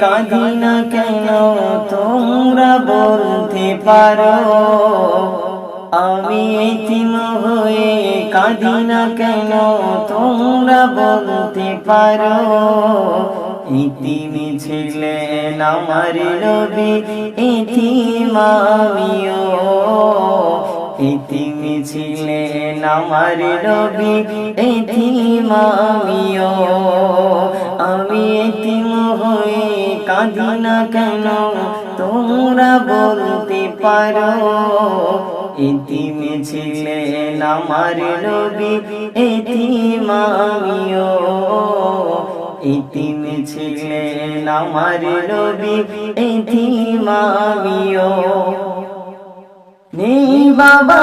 কাঁদি না কেন? তোমরা বলতে পারো। আমি এতিম হয়ে কাঁদি না কেন? তোমরা বলতে পারো। ইতিমি ছিলেন আমার রবি, ইতিম আমিও। ইতিমি ছিলেন আমার রবি, ইতিম আমিও। কাঁদি না কেন তোমরা বলতে পারো? ইতিমে ছিলেন আমার নবী, এতিম আমিও। ইতিমে ছিলেন আমার নবী, এতিম আমিও। নেই বাবা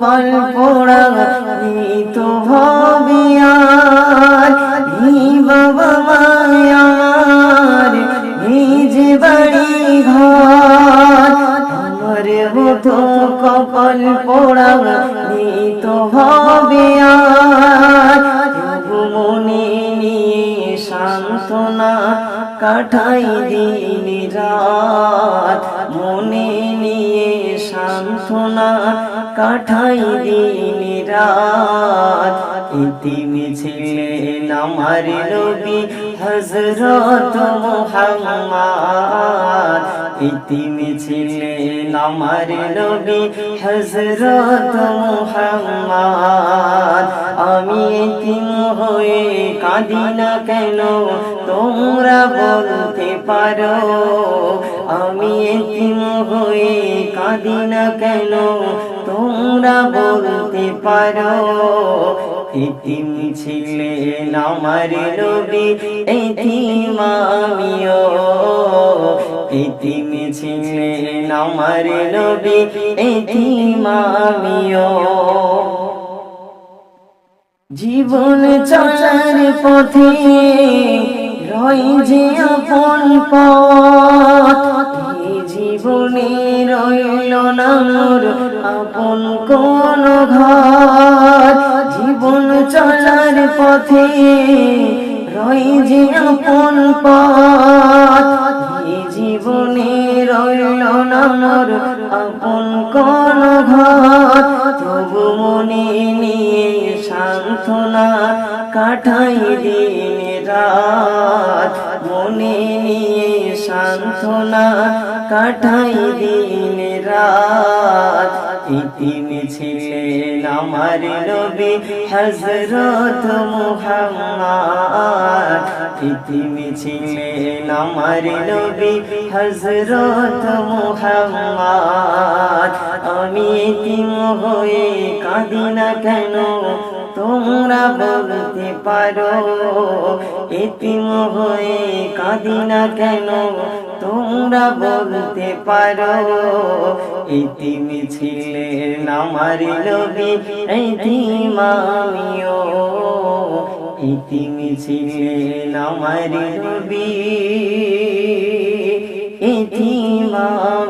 কপাল পোড়া নেই তো আর বাবা মায় আমার যে বাড়ি ঘর। আমার মতো কপাল পোড়া তো আর মনে নিয়ে সান্ত্বনা কাটাই দিন রাত। মনে নিয়ে সান্ত্বনা কাটাই দিন রাত ইতিমে ছিলেন আমার নবী হজরত মোহাম্মদ। ইতিমে ছিলেন আমার নবী হজরত মোহাম্মদ। আমি এতিম হয়ে কাঁদি না কেন? তোমরা বলতে পারো আমি এতিম হয়ে কাঁদি না কেন? তোমরা বলতে পারো এতিম ছিলেন আমার নবী এতিম আমিও। এতিম ছিলেন আমার নবী এতিম আমিও। জীবন চলার পথে রই যে আপন পথ জীবনে রইল না মোর আপন কোন ঘর। জীবন চলার পথে রই যে আপন পথ জীবনে রইল না মোর আপন কোন ঘর। তবু মনে নিয়ে সান্ত্বনা কাটাই দিন রাত। মনে নিয়ে সান্ত্বনা কাটাই দিন রাত। ইতিমে ছিলেন আমার নবী হজরত মুহাম্মদ। ইতিমে ছিলেন আমার নবী হজরত মুহাম্মদ। আমি ইতিম হয়ে কাঁদি না কেন? তোমরা বলতে পারো। এতিম হয়ে কাঁদি না কেন? তোমরা বলতে পারো ইতি ছিলেন আমার নবী এতিম আমিও। ইতি ছিলেন আমার নবী এতিম আমিও